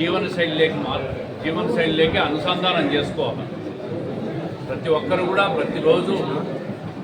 జీవన శైలిలోకి మార్ జీవన శైలిలోకి అనుసంధానం చేసుకోవాలి. ప్రతి ఒక్కరు కూడా ప్రతిరోజు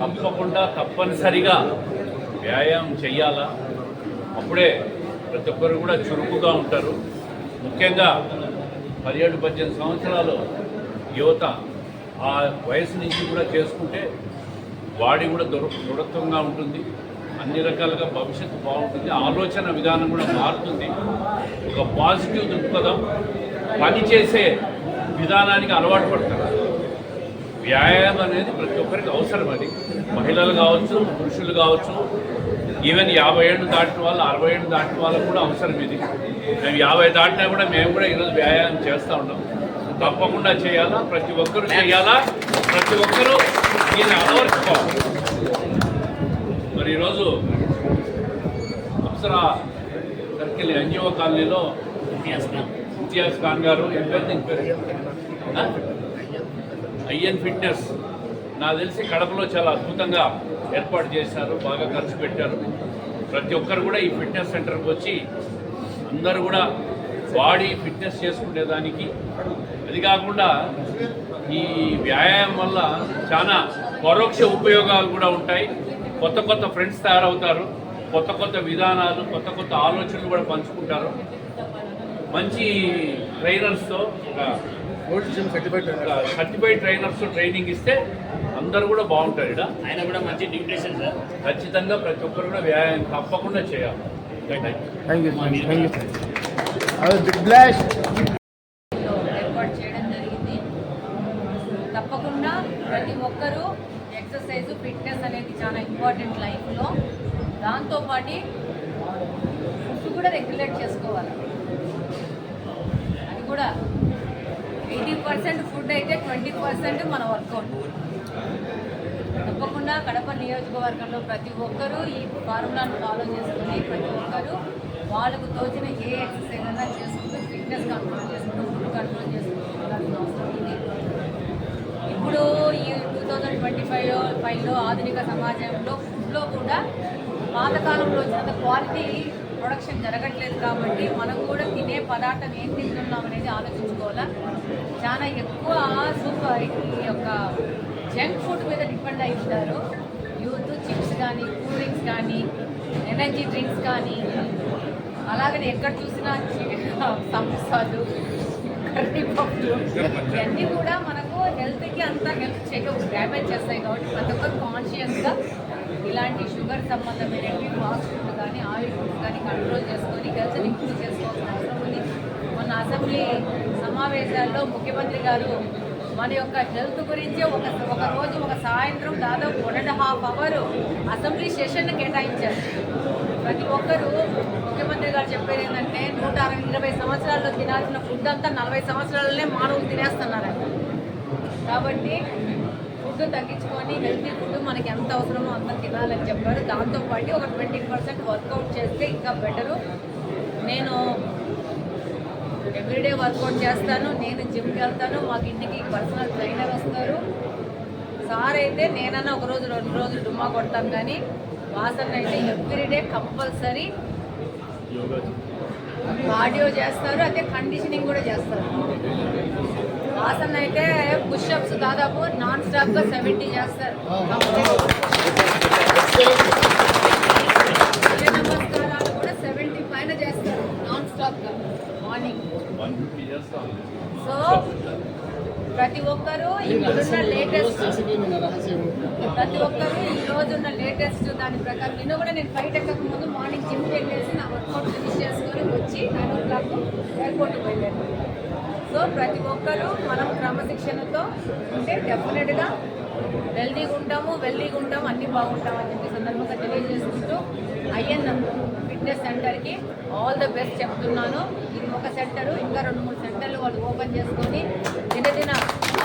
తప్పకుండా తప్పనిసరిగా వ్యాయామం చేయాలా అప్పుడే ప్రతి ఒక్కరు కూడా చురుకుగా ఉంటారు. ముఖ్యంగా పదిహేడు పద్దెనిమిది సంవత్సరాలు యువత ఆ వయసు నుంచి కూడా చేసుకుంటే బాడీ కూడా దృఢ దృఢత్వంగా ఉంటుంది. అన్ని రకాలుగా భవిష్యత్తు బాగుంటుంది. ఆలోచన విధానం కూడా మారుతుంది. ఒక పాజిటివ్ దృక్పథం పని చేసే విధానానికి అలవాటు పడతారు. వ్యాయామం అనేది ప్రతి ఒక్కరికి అవసరం అది. మహిళలు కావచ్చు పురుషులు కావచ్చు ఈవెన్ యాభై ఏళ్ళు దాటిన వాళ్ళు అరవై ఏళ్ళు దాటిన వాళ్ళకు కూడా అవసరం ఇది. మేము యాభై దాటినా కూడా మేము కూడా ఈరోజు వ్యాయామం చేస్తూ ఉంటాం తప్పకుండా చేయాలా? ప్రతి ఒక్కరూ చేయాలా? ప్రతి ఒక్కరూ దీన్ని అలవర్చుకోవాలి. మరి ఈరోజు అప్సరా సర్కిల్ ఎన్జిఓ కాలనీలో ఇంతియాజ్ ఖాన్. గారు పేరు? IN fitness. నాకు తెలిసి కడపలో చాలా అద్భుతంగా ఏర్పాటు చేశారు బాగా ఖర్చు పెట్టారు. ప్రతి ఒక్కరు కూడా ఈ ఫిట్నెస్ సెంటర్కి వచ్చి అందరూ కూడా బాడీ ఫిట్నెస్ చేసుకునేదానికి. అది కాకుండా ఈ వ్యాయామం వల్ల చాలా పరోక్ష ఉపయోగాలు కూడా ఉంటాయి. కొత్త కొత్త ఫ్రెండ్స్ తయారవుతారు. కొత్త కొత్త విధానాలు కొత్త కొత్త ఆలోచనలు కూడా పంచుకుంటారు. మంచి ట్రైనర్స్తో సర్టిఫైడ్ సర్టిఫైడ్ ట్రైనర్స్ ట్రైనింగ్ ఇస్తే అందరూ కూడా బాగుంటారు ఇక్కడ. ఆయన కూడా మంచి న్యూట్రిషన్ సార్ ఖచ్చితంగా ప్రతి ఒక్కరు కూడా వ్యాయామం తప్పకుండా చేయాలి. Thank you thank you sir big బ్లాష్లో ఏర్పాటు చేయడం జరిగింది తప్పకుండా ప్రతి ఒక్కరూ ఎక్సర్సైజ్ ఫిట్నెస్ అనేది చాలా ఇంపార్టెంట్ లైఫ్లో దాంతోపాటు ఫుడ్ కూడా రెగ్యులేట్ చేసుకోవాలి అది కూడా ఎయిటీ పర్సెంట్ ఫుడ్ అయితే ట్వంటీ పర్సెంట్ మన వర్కౌట్. తప్పకుండా కడప నియోజకవర్గంలో ప్రతి ఒక్కరూ ఈ ఫార్ములాను ఫాలో చేసుకుని ప్రతి ఒక్కరూ వాళ్ళకు తోచిన ఏ ఎక్సర్సైజ్ అయినా చేసుకుంటూ ఫిట్నెస్ కంట్రోల్ చేసుకుంటూ ఫుడ్ కంట్రోల్ చేసుకుంటూ అవసరం ఉంది. ఇప్పుడు ఈ టూ థౌజండ్ ట్వంటీ ఫైవ్ ఫైవ్లో ఆధునిక సమాజంలో ఫుడ్లో కూడా పాతకాలంలో వచ్చినంత క్వాలిటీ ప్రొడక్షన్ జరగట్లేదు కాబట్టి మనం కూడా తినే పదార్థం ఏం తింటున్నాం అనేది ఆలోచించుకోవాలా? చాలా ఎక్కువ సూపర్ ఈ యొక్క జంక్ ఫుడ్ మీద డిపెండ్ అయి ఉంటారు. యూత్ చిప్స్ కానీ కూల్ డ్రింక్స్ కానీ ఎనర్జీ డ్రింక్స్ కానీ అలాగని ఎక్కడ చూసినా సమోసాలు కర్రీ పప్పులు ఇవన్నీ కూడా మనకు హెల్త్కి అంత హెల్త్ చేయవు డ్యామేజ్ చేస్తాయి కాబట్టి ప్రతి ఒక్కరు కాన్షియస్గా ఇలాంటి షుగర్ సంబంధమైనవి ఫాస్ట్ ఫుడ్ కానీ ఆయిల్ ఫుడ్ కానీ కంట్రోల్ చేసుకొని హెల్త్ని ఇంప్రూవ్ చేసుకోవాల్సిన అవసరం ఉంది. మొన్న అసెంబ్లీ సమావేశాల్లో ముఖ్యమంత్రి గారు మన యొక్క హెల్త్ గురించి ఒక ఒక రోజు ఒక సాయంత్రం దాదాపు one and half hour assembly session కేటాయించారు. ప్రతి ఒక్కరూ ముఖ్యమంత్రి గారు చెప్పేది ఏంటంటే నూట అరవై ఇరవై సంవత్సరాల్లో తినాల్సిన ఫుడ్ అంతా నలభై సంవత్సరాలనే మానవులు తినేస్తున్నారు కాబట్టి ఫుడ్ తగ్గించుకొని హెల్తీ ఫుడ్ మనకి ఎంత అవసరమో అంత తినాలని చెప్పారు. దాంతోపాటు ఒక ట్వంటీ పర్సెంట్ వర్కౌట్ చేస్తే ఇంకా బెటరు. నేను ఎవ్రీడే వర్కౌట్ చేస్తాను నేను జిమ్కి వెళ్తాను మాకు ఇంటికి పర్సనల్ ట్రైనర్ వస్తారు. సార్ అయితే నేనన్నా ఒక రోజు రెండు రోజులు డుమ్మా కొడతాను కానీ వాసన అయితే ఎవ్రీడే కంపల్సరీ కార్డియో చేస్తారు అదే కండిషనింగ్ కూడా చేస్తారు. హాసన్ అయితే పుష్అప్స్ దాదాపు నాన్ స్టాప్గా సెవెంటీ చేస్తారు. సూర్య నమస్కారాలు కూడా సెవెంటీ పైన చేస్తారు నాన్ స్టాప్గా మార్నింగ్ సో ప్రతి ఒక్కరూ ఇప్పుడున్న లేటెస్ట్ ప్రతి ఒక్కరు ఈ రోజున్న లేటెస్ట్ దాని ప్రకారం. నిన్న కూడా నేను ఫ్లైట్ ఎక్కక ముందు మార్నింగ్ జిమ్ వెళ్ళేసి నా వర్కౌట్ ఫినిష్ చేసుకొని వచ్చి నైన్ ఓ క్లాక్ ఎయిర్పోర్ట్కి వెళ్ళాను. సో ప్రతి ఒక్కరూ మనం క్రమశిక్షణతో ఉంటే డెఫినెట్గా వెల్దీగా ఉంటాము వెల్దీగా ఉంటాము అన్నీ బాగుంటాం అని చెప్పి సందర్భంగా తెలియజేసుకుంటూ ఐఎన్ ఫిట్నెస్ సెంటర్కి ఆల్ ద బెస్ట్ చెప్తున్నాను. ఇది ఒక సెంటర్ ఇంకా రెండు మూడు సెంటర్లు వాళ్ళు ఓపెన్ చేసుకొని దినదిన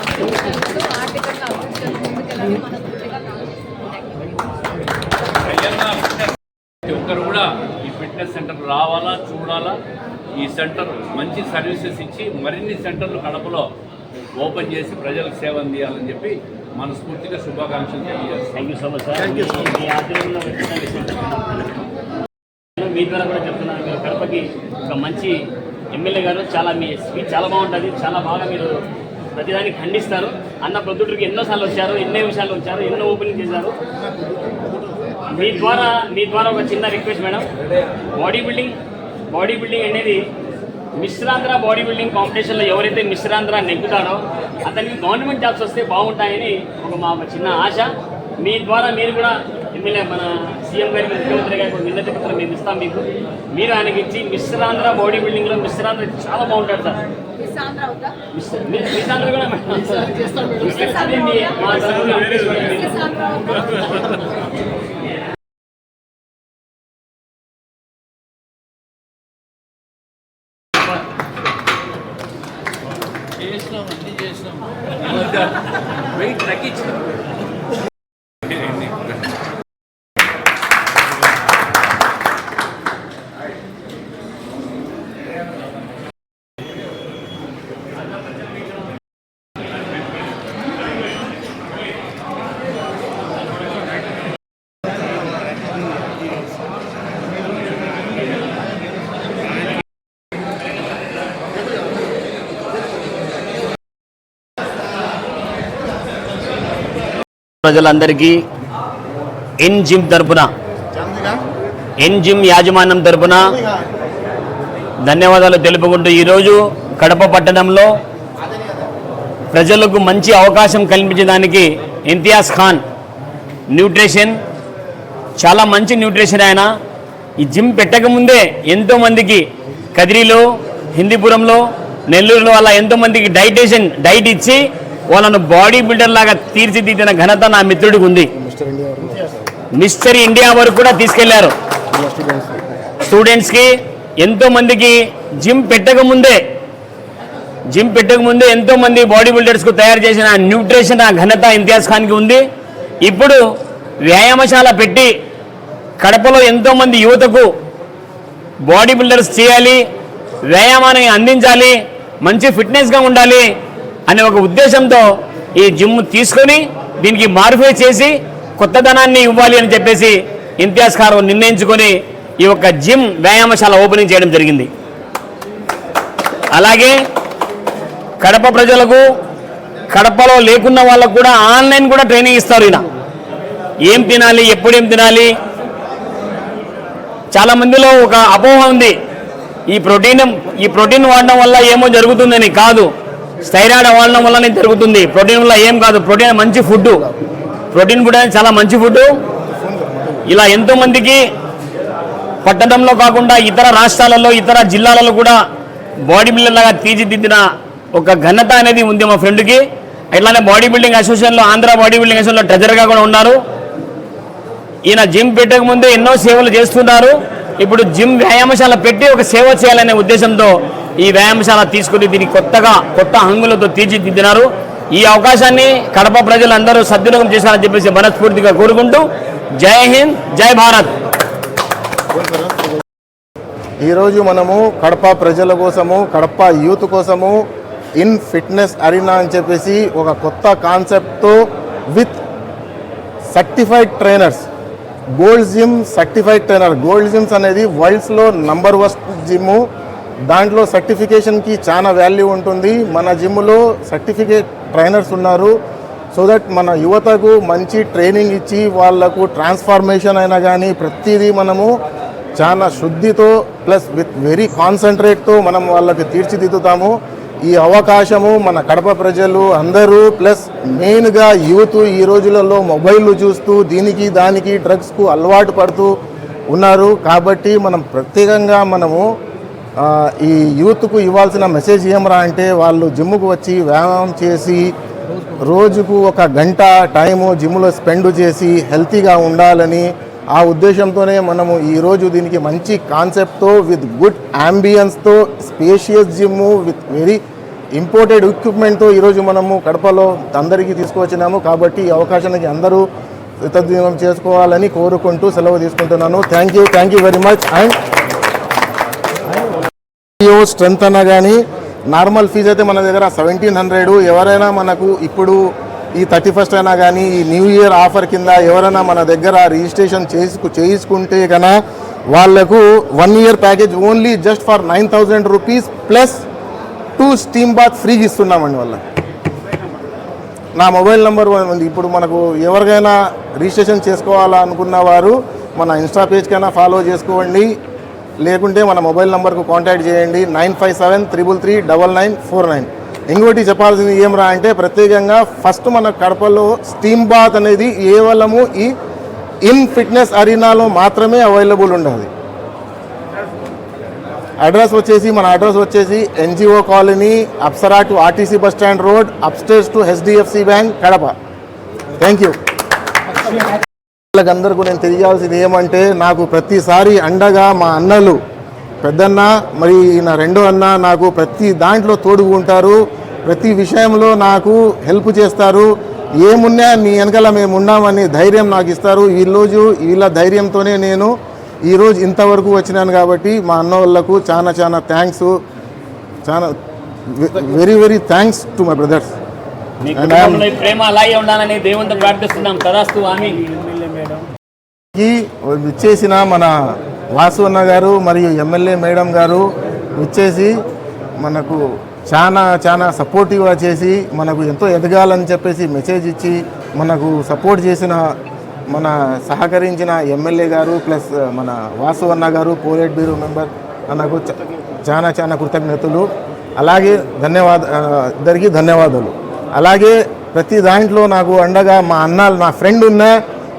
అభివృద్ధి అందరికీ మనస్ఫూర్తిగా కాంగ్రెస్ అయ్యన్న ఫిట్నెస్ ప్రతి ఒక్కరు కూడా ఈ ఫిట్నెస్ సెంటర్ రావాలా చూడాలా? ఈ సెంటర్ మంచి సర్వీసెస్ ఇచ్చి మరిన్ని సెంటర్లు కడపలో ఓపెన్ చేసి ప్రజలకు సేవ అందియాలని చెప్పి మనస్ఫూర్తిగా శుభాకాంక్షలు తెలియజేస్తాం thank you so much sir మీ- ద్వారా కూడా చెప్తున్నాను మీరు కడపకి ఒక మంచి ఎమ్మెల్యే గారు చాలా మీ స్పీచ్ చాలా బాగుంటుంది చాలా బాగా మీరు ప్రతిదాన్ని ఖండిస్తారు. అన్న ప్రొద్దుటూరుకి ఎన్నోసార్లు వచ్చారు ఎన్నో విషయాలు వచ్చారు ఎన్నో ఓపెనింగ్ చేశారు. మీ ద్వారా మీ ద్వారా ఒక చిన్న request madam body building body building అనేది మిశ్రాంధ్ర బాడీ బిల్డింగ్ కాంపిటీషన్లో ఎవరైతే మిశ్రాంధ్ర నెగ్గుతాడో అతనికి గవర్నమెంట్ జాబ్స్ వస్తే బాగుంటాయని ఒక మా చిన్న ఆశ. మీ ద్వారా మీరు కూడా ఎమ్మెల్యే మన సీఎం గారికి ముఖ్యమంత్రి గారికి ఒక విన్నతి పత్రం మేము ఇస్తాం మీకు. మీరు ఆయనకి ఇచ్చి మిశ్రాంధ్ర బాడీ బిల్డింగ్లో మిశ్రాంధ్ర చాలా బాగుంటాడు సార్. మిశ్రాంధ్ర కూడా మీ వెయిట్ తగ్గించినాం ప్రజలందరికీ ఎన్ జిమ్ తరపున ఎన్ జిమ్ యాజమాన్యం తరపున ధన్యవాదాలు తెలుపుకుంటూ ఈరోజు కడప పట్టణంలో ప్రజలకు మంచి అవకాశం కల్పించడానికి ఇంతియాజ్ ఖాన్ న్యూట్రిషన్ చాలా మంచి న్యూట్రిషన్ ఆయన. ఈ జిమ్ పెట్టకముందే ఎంతోమందికి కదిరిలో హిందీపురంలో నెల్లూరులో అలా ఎంతోమందికి డైటేషన్ డైట్ ఇచ్చి వాళ్ళను బాడీ బిల్డర్ లాగా తీర్చిదిద్దిన ఘనత నా మిత్రుడికి ఉంది. మిస్టర్ ఇండియా వరకు కూడా తీసుకెళ్ళారు. స్టూడెంట్స్కి ఎంతో మందికి జిమ్ పెట్టకముందే జిమ్ పెట్టకముందే ఎంతో మంది బాడీ బిల్డర్స్కు తయారు చేసిన న్యూట్రిషన్ ఆ ఘనత ఇంతియాజ్ ఖాన్కి ఉంది. ఇప్పుడు వ్యాయామశాల పెట్టి కడపలో ఎంతో మంది యువతకు బాడీ బిల్డర్స్ చేయాలి వ్యాయామాన్ని అందించాలి మంచి ఫిట్నెస్గా ఉండాలి అనే ఒక ఉద్దేశంతో ఈ జిమ్ తీసుకొని దీనికి మాడిఫై చేసి కొత్తదనాన్ని ఇవ్వాలి అని చెప్పేసి ఇంతియాజ్ ఖాన్ నిర్ణయించుకొని ఈ యొక్క జిమ్ వ్యాయామశాల ఓపెనింగ్ చేయడం జరిగింది. అలాగే కడప ప్రజలకు కడపలో లేకున్న వాళ్ళకు కూడా ఆన్లైన్ కూడా ట్రైనింగ్ ఇస్తారు ఈయన. ఏం తినాలి ఎప్పుడు ఏం తినాలి? చాలా మందిలో ఒక అపోహ ఉంది. ఈ ప్రోటీన్ ఈ ప్రోటీన్ వాడడం వల్ల ఏమో జరుగుతుందని కాదు. స్థైరాయిడ్ వాడడం వల్లనే జరుగుతుంది. ప్రోటీన్ వల్ల ఏం కాదు. ప్రోటీన్ మంచి ఫుడ్ ప్రోటీన్ ఫుడ్ అనేది చాలా మంచి ఫుడ్ ఇలా ఎంతోమందికి పట్టణంలో కాకుండా ఇతర రాష్ట్రాలలో ఇతర జిల్లాలలో కూడా బాడీ బిల్డర్లాగా తీర్చిదిద్దిన ఒక ఘనత అనేది ఉంది మా ఫ్రెండ్కి. ఇట్లానే బాడీ బిల్డింగ్ అసోసియేషన్లో ఆంధ్ర బాడీ బిల్డింగ్ అసోసియేషన్లో ట్రెజర్గా కూడా ఉన్నారు. ఈయన జిమ్ పెట్టక ముందే ఎన్నో సేవలు చేస్తున్నారు. ఇప్పుడు జిమ్ వ్యాయామశాల పెట్టి ఒక సేవ చేయాలనే ఉద్దేశంతో ఈ వ్యాయామశాల తీసుకుని దీన్ని కొత్తగా కొత్త హంగులతో తీర్చిదిద్దినారు. ఈ అవకాశాన్ని కడప ప్రజలందరూ సద్వినియోగం చేశారని చెప్పేసి మనస్ఫూర్తిగా కోరుకుంటూ జై హింద్ జై భారత్. ఈరోజు మనము కడప ప్రజల కోసము కడప యూత్ కోసము ఇన్ ఫిట్నెస్ అరీనా అని చెప్పేసి ఒక కొత్త కాన్సెప్ట్తో with certified trainers. Gold gym certified trainer. Gold gyms అనేది వరల్డ్స్లో నంబర్ వన్ జిమ్ దాంట్లో సర్టిఫికేషన్కి చాలా వాల్యూ ఉంటుంది. మన జిమ్లో సర్టిఫికేట్ ట్రైనర్స్ ఉన్నారు. సో దట్ మన యువతకు మంచి ట్రైనింగ్ ఇచ్చి వాళ్ళకు ట్రాన్స్ఫార్మేషన్ అయినా కానీ ప్రతిదీ మనము చాలా శుద్ధితో ప్లస్ విత్ వెరీ కాన్సన్ట్రేట్తో మనం వాళ్ళకి తీర్చిదిద్దుతాము. ఈ అవకాశము మన కడప ప్రజలు అందరూ ప్లస్ మెయిన్గా యూత్ ఈ రోజులలో మొబైల్ చూస్తూ దీనికి దానికి డ్రగ్స్కు అలవాటు పడుతూ ఉన్నారు. కాబట్టి మనం ప్రత్యేకంగా మనము ఈ యూత్కు ఇవ్వాల్సిన మెసేజ్ ఏమరా అంటే వాళ్ళు జిమ్కు వచ్చి వ్యాయామం చేసి రోజుకు ఒక గంట టైము జిమ్లో స్పెండ్ చేసి హెల్తీగా ఉండాలని ఆ ఉద్దేశంతోనే మనము ఈరోజు దీనికి మంచి కాన్సెప్ట్తో with good అంబియన్స్తో spacious gym with very imported ఎక్విప్మెంట్తో ఈరోజు మనము కడపలో అందరికీ తీసుకువచ్చినాము కాబట్టి ఈ అవకాశానికి అందరూ కృతజ్ఞం చేసుకోవాలని కోరుకుంటూ సెలవు తీసుకుంటున్నాను. Thank you thank you very much and strength అన్నా కానీ నార్మల్ ఫీజు అయితే మన దగ్గర సెవెంటీన్ హండ్రెడ్ ఎవరైనా మనకు ఇప్పుడు ఈ థర్టీ ఫస్ట్ అయినా కానీ ఈ న్యూ ఇయర్ ఆఫర్ కింద ఎవరైనా మన దగ్గర రిజిస్ట్రేషన్ చేసుకు చేసుకుంటే కన్నా వాళ్ళకు one year package only just for nine thousand rupees plus two steam bath ఫ్రీగా ఇస్తున్నామండి వాళ్ళ. నా మొబైల్ నెంబర్ ఉంది. ఇప్పుడు మనకు ఎవరికైనా రిజిస్ట్రేషన్ చేసుకోవాలనుకున్న వారు మన ఇన్స్టా పేజ్కైనా ఫాలో చేసుకోండి. లేకుంటే మన మొబైల్ నెంబర్కు కాంటాక్ట్ చేయండి. Nine five seven triple three double nine four nine. ఇంకోటి చెప్పాల్సింది ఏం రా అంటే ప్రత్యేకంగా ఫస్ట్ మన కడపలో స్టీమ్ బాత్ అనేది కేవలము ఈ ఇన్ ఫిట్నెస్ అరీనాలో మాత్రమే అవైలబుల్ ఉండదు అడ్రస్ వచ్చేసి మన అడ్రస్ వచ్చేసి NGO colony Apsara to RTC bus stand road upstairs to HDFC bank Kadapa. Thank you వాళ్ళకందరికీ నేను తెలియాల్సింది ఏమంటే నాకు ప్రతిసారి అండగా మా అన్నలు పెద్దన్న మరి నా రెండో అన్న నాకు ప్రతి దాంట్లో తోడుగా ఉంటారు. ప్రతి విషయంలో నాకు హెల్ప్ చేస్తారు. ఏమున్నా నీ వెనకాల మేము ఉన్నామని ధైర్యం నాకు ఇస్తారు. ఈరోజు వీళ్ళ ధైర్యంతోనే నేను ఈరోజు ఇంతవరకు వచ్చినాను కాబట్టి మా అన్న వాళ్ళకు చాలా చాలా థ్యాంక్స్ చాలా very very thanks to my brothers ప్రేమ అలాగే ఉండాలని దేవునితో ప్రార్థిస్తున్నాం. తదాస్తు ఆమె కి విచ్చేసిన మన వాసు అన్న గారు మరియు ఎమ్మెల్యే మేడం గారు విచ్చేసి మనకు చాలా చాలా సపోర్టివ్గా చేసి మనకు ఎంతో ఎదగాలని చెప్పేసి మెసేజ్ ఇచ్చి మనకు సపోర్ట్ చేసిన మన సహకరించిన ఎమ్మెల్యే గారు ప్లస్ మన వాసు అన్న గారు పోలేట్ బ్యూరో మెంబర్ అన్నకు చ- చాలా చాలా కృతజ్ఞతలు. అలాగే ధన్యవాద ఇద్దరికి ధన్యవాదాలు. అలాగే ప్రతి దాంట్లో నాకు అండగా మా అన్న నా ఫ్రెండ్ ఉన్న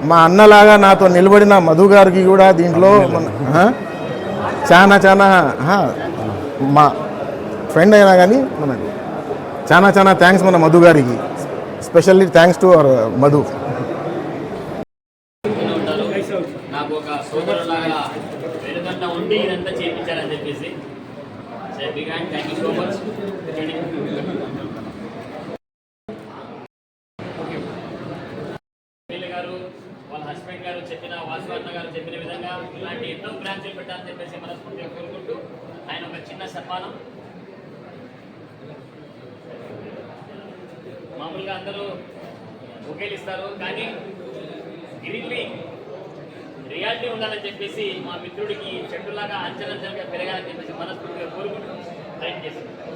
మా అన్నలాగా నాతో నిలబడిన మధు గారికి కూడా దీంట్లో? చాలా చాలా మా ఫ్రెండ్ అయినా కానీ మనకు చాలా చాలా థ్యాంక్స్ మన మధు గారికి specially thanks to our Madhu ఉంటారు నాకు ఒక సోదరులాగా వెనుకంట ఉండి ఇదంతా చేయించారని చెప్పేసి థ్యాంక్ యూ సో మచ్ వీళ్ళ గారు వాళ్ళ గారు చెప్పిన వాసువర్ణ గారు చెప్పిన విధంగా ఇలాంటి ఎన్నో బ్రాంచ్లు పెట్టాలని చెప్పేసి మనస్ఫూర్తిగా కోరుకుంటూ ఆయన ఒక చిన్న సన్మానం. మామూలుగా అందరూ బుకేలు ఇస్తారు కానీ గిరిగ్లీ రియాలిటీ ఉండాలని చెప్పేసి మా మిత్రుడికి చెట్టులాగా అంచనంచలుగా పెరగాలని చెప్పేసి మనస్ఫూర్తిగా కోరుకుంటూ ప్రయత్నం చేస్తున్నాం